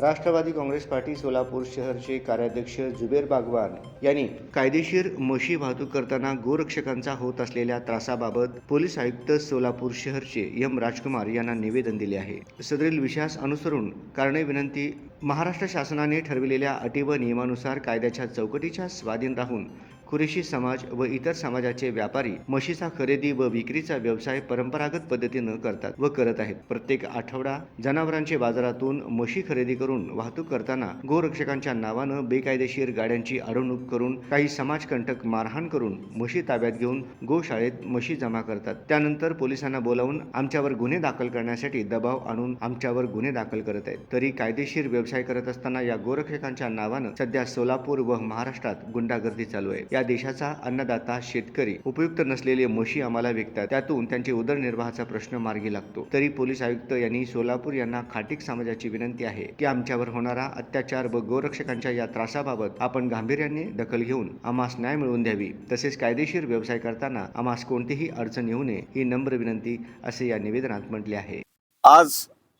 Rashtrawadi Congress party Solapur शहरचे कार्याध्यक्ष जुबेर बागवान यांनी कायदेशीर म्हशी वाहतूक करताना गोरक्षकांचा होत असलेल्या त्रासाबाबत पोलीस आयुक्त सोलापूर शहरचे एम राजकुमार यांना निवेदन दिले आहे. सदरील विषयास अनुसरून कारणे विनंती महाराष्ट्र शासनाने ठरविलेल्या अटी व नियमानुसार कायद्याच्या चौकटीच्या स्वाधीन राहून कुरेशी समाज व इतर समाजाचे व्यापारी म्हशीचा खरेदी व विक्रीचा व्यवसाय परंपरागत पद्धतीनं करतात व करत आहेत. प्रत्येक आठवडा जनावरांचे बाजारातून म्हशी खरेदी करून वाहतूक करताना गोरक्षकांच्या नावानं बेकायदेशीर गाड्यांची अडवणूक करून काही समाजकंटक मारहाण करून म्हशी ताब्यात घेऊन गोशाळेत म्हशी जमा करतात. त्यानंतर पोलिसांना बोलावून आमच्यावर गुन्हे दाखल करण्यासाठी दबाव आणून आमच्यावर गुन्हे दाखल करत आहेत. तरी कायदेशीर व्यवसाय व्यवसाय करत असताना या गोरक्षकांच्या नावानं सध्या सोलापूर व महाराष्ट्रात गुंडागर्दी चालू आहे. या देशाचा अन्नदाता शेतकरी उपयुक्त नसलेले म्हशी आम्हाला विकतात. त्यातून त्यांचे उदरनिर्वाहाचा प्रश्न मार्गी लागतो. तरी पोलीस आयुक्त यांनी सोलापूर यांना खाटिक समाजाची विनंती आहे की आमच्यावर होणारा अत्याचार व गोरक्षकांच्या या त्रासाबाबत आपण गांभीर्याने दखल घेऊन आम्हास न्याय मिळवून द्यावी. तसेच कायदेशीर व्यवसाय करताना आम्हास कोणतीही अडचण येऊ नये ही नम्र विनंती असे या निवेदनात म्हटले आहे. आज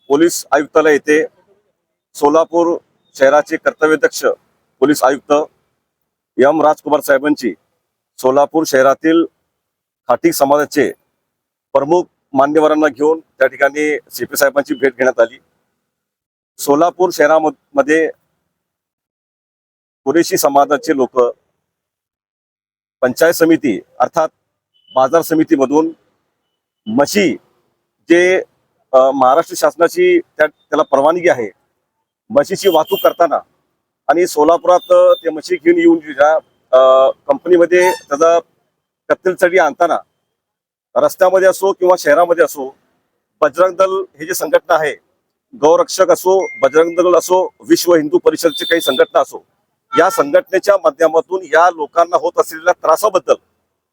पोलीस आयुक्तालय येथे सोलापूर शहराचे कर्तव्यदक्ष पोलीस आयुक्त एम राजकुमार साहेबांची सोलापूर शहरातील खाटी समाजाचे प्रमुख मान्यवरांना घेऊन त्या ठिकाणी सीपी साहेबांची भेट घेण्यात आली. सोलापूर शहरामध्ये कुरेशी समाजाचे लोक पंचायत समिती अर्थात बाजार समितीमधून म्हशी जे महाराष्ट्र शासनाची त्या त्याला परवानगी आहे म्हशीची वाहतूक करताना आणि सोलापुरात ते म्हशी घेऊन येऊन ज्या कंपनीमध्ये त्याचा कत्तलसाठी आणताना रस्त्यामध्ये असो किंवा शहरामध्ये असो बजरंग दल हे जे संघटना आहे गौरक्षक असो बजरंग दल असो विश्व हिंदू परिषदची काही संघटना असो या संघटनेच्या माध्यमातून या लोकांना होत असलेल्या त्रासाबद्दल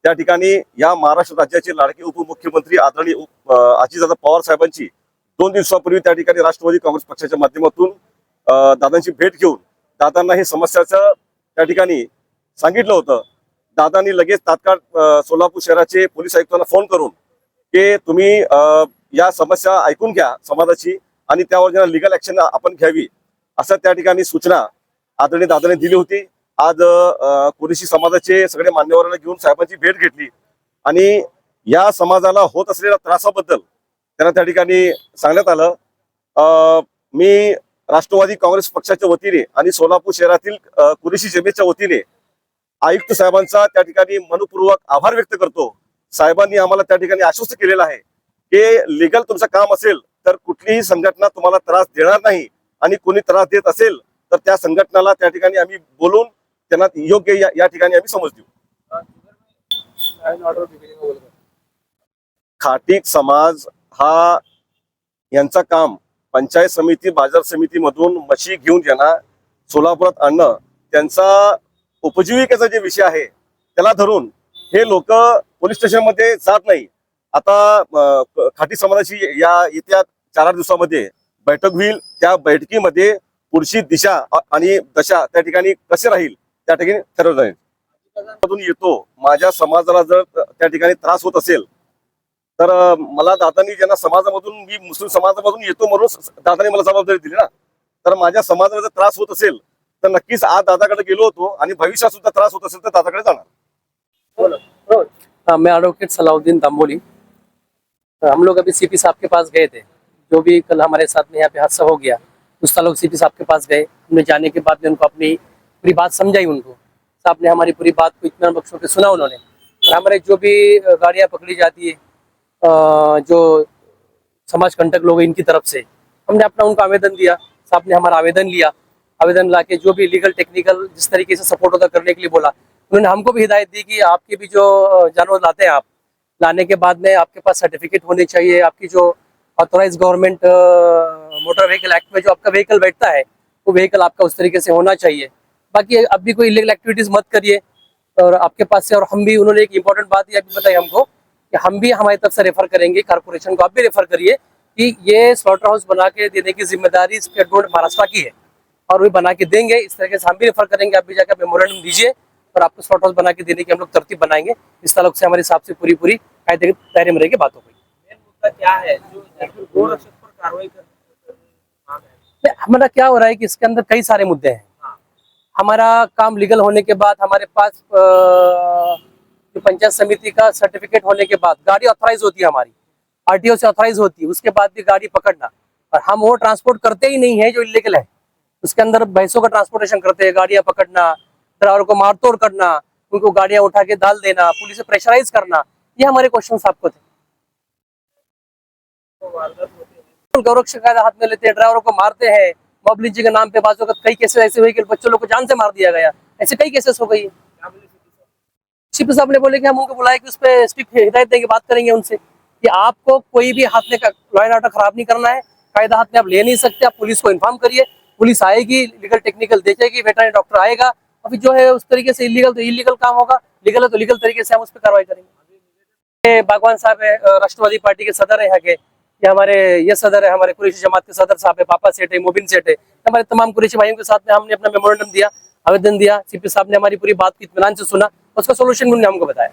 त्या ठिकाणी या महाराष्ट्र राज्याचे लाडके उपमुख्यमंत्री आदरणीय अजितदादा पवार साहेबांची दोन दिवसापूर्वी त्या ठिकाणी राष्ट्रवादी काँग्रेस पक्षाच्या माध्यमातून दादांची भेट घेऊन दादांना हे समस्याचं त्या ठिकाणी सांगितलं होतं. दादांनी लगेच तात्काळ सोलापूर शहराचे पोलीस आयुक्तांना फोन करून की तुम्ही या समस्या ऐकून घ्या समाजाची आणि त्यावर ज्यांना लिगल ऍक्शन आपण घ्यावी असं त्या ठिकाणी सूचना आदरणीय दादाने दिली होती. आज कुरेशी समाजाचे सगळे मान्यवरांना घेऊन साहेबांची भेट घेतली आणि या समाजाला होत असलेल्या त्रासाबद्दल त्यांना त्या ठिकाणी सांगण्यात आलं. मी राष्ट्रवादी काँग्रेस पक्षाच्या वतीने आणि सोलापूर शहरातील कुरेशी जमेच्या वतीने आयुक्त साहेबांचा त्या ठिकाणी मनपूर्वक आभार व्यक्त करतो. साहेबांनी आम्हाला त्या ठिकाणी आश्वस्त केलेलं आहे की लिगल तुमचं काम असेल तर कुठलीही संघटना तुम्हाला त्रास देणार नाही आणि कोणी त्रास देत असेल तर त्या संघटनाला त्या ठिकाणी आम्ही बोलून त्यांना योग्य या- या ठिकाणी आम्ही समज देऊ. खाटीक समाज हा यांचा काम पंचायत समिती बाजार समितीमधून म्हशी घेऊन ज्यांना सोलापुरात आणणं त्यांचा उपजीविकेचा जे विषय आहे त्याला धरून हे लोक पोलीस स्टेशनमध्ये जात नाही. आता खाटी समाजाची या येत्या चार आठ दिवसामध्ये बैठक होईल. त्या बैठकीमध्ये पुढची दिशा आणि दशा त्या ठिकाणी कसे राहील त्या ठिकाणी ठरवलं जाईल. मधून येतो. माझ्या समाजाला जर त्या ठिकाणी त्रास होत असेल तर मला दादांनी ज्यांना समाजामधून मी मुस्लिम समाजामधून येतो म्हणून दादाने मला जबाबदारी दिली ना. तर माझ्या समाजाला जर त्रास होत असेल तर नक्कीच आज दादाकडे गेलो होतो आणि भविष्यात सुद्धा त्रास होत असेल तर दादाकडे जाणार. मैं एडवोकेट सलाउद्दीन दामोली हम लोग अभी सीपी साहब के पास गए थे। जो भी कल हमारे साथ में यहाँ पे हादसा हो गया उस लोग सीपी साहब के पास गए। हमने जाने के बाद में उनको अपनी पूरी बात समझाई उनको। साहब ने हमारी पूरी बात को इतना बख्शों के सुना उन्होंने। और हमारे जो भी गाड़ियाँ पकड़ी जाती है जो समाज कंटक लोग इनकी तरफ़ से, हमने अपना उनको आवेदन दिया साहब ने हमारा आवेदन लिया। आवेदन ला के जो भी लीगल टेक्निकल जिस तरीके से सपोर्ट होता करने के लिए बोला, उन्होंने हमको भी हिदायत दी कि आपके भी जो जानवर लाते हैं आप, लाने के बाद में आपके पास सर्टिफिकेट होने चाहिए, आपकी जो authorize government motor vehicle act में जो आपका व्हीकल बैठता है, वो व्हीकल आपका उस तरीके से होना चाहिए। बाकी अब भी कोई इलीगल एक्टिविटीज़ मत करिए, और आपके पास से, और हम भी, उन्होंने एक इम्पोर्टेंट बात ये अभी बताई हमको कि हम भी हमारी तरफ़ से रेफर करेंगे कारपोरेशन को आप भी रेफर करिए कि ये स्लॉटर हाउस बना के देने की ज़िम्मेदारी स्टेट बोर्ड महाराष्ट्र की है। और वो बना के देंगे इस तरीके से हम भी रेफर करेंगे आप भी जाकर मेमोरेंडम दीजिए और आपको स्लॉट हाउस बना के देने की हम लोग तरतीब बनाएँगे। इस ताल्लुक से हमारे हिसाब से पूरी पूरी कायदे के दायरे में रह के बात हो गई मुद्दा क्या है? जो कार्रवाई है हमारा क्या हो रहा है कि इसके अंदर कई सारे मुद्दे हैं। हमारा काम लीगल होने के बाद हमारे पास अ, जो पंचायत समिति का सर्टिफिकेट होने के बाद गाड़ी ऑथराइज होती है हमारी। आरटीओ से ऑथराइज होती है, उसके बाद भी गाड़ी पकड़ना। और हम वो ट्रांसपोर्ट करते ही नहीं है जो इलीगल है। उसके अंदर भैंसों का ट्रांसपोर्टेशन करते हैं, गाड़ियाँ पकड़ना ड्राइवर को मारतोड़ करना, उनको गाड़ियाँ उठा के डाल देना, पुलिस से प्रेशराइज करना, ये हमारे क्वेश्चन आपको थे। कायदा हाथ में लेते हैं, ड्राइवरों को मारते हैं। मॉब लिंचिंग के नाम पे बाजू का कई केसेस ऐसे हुए कि बच्चों लोग को जान से मार दिया गया, ऐसे कई केसेस हो गई है। सीपी साहब ने बोले कि हम उनको बुलाए कि उस पर स्ट्रिक्ट हिदायत देंगे बात करेंगे उनसे। कि आपको कोई भी हाथ में लॉ एंड ऑर्डर खराब नहीं करना है, कायदा हाथ में आप ले नहीं सकते, आप पुलिस को इन्फॉर्म करिए, पुलिस आएगी लीगल टेक्निकल देखेगी वेटरनरी डॉक्टर आएगा अभी जो है उस तरीके से इलीगल तो इलीगल काम होगा लीगल है तो लीगल तरीके से हम उस पर कार्रवाई करेंगे। ये बागवान साहब है राष्ट्रवादी पार्टी के सदर है यहाँ के ये हमारे, ये सदर है, हमारे कुरेशी जमात के सदर साहब है, पापा सेठ है, मोबिन सेठ है, हमारे तमाम कुरेशी भाइयों के साथ में हमने अपना मेमोरेंडम दिया, आवेदन दिया सीपी साहब ने हमारी पूरी बात को इतमान से सुना उसका सोल्यूशन भी उन्होंने हमको बताया।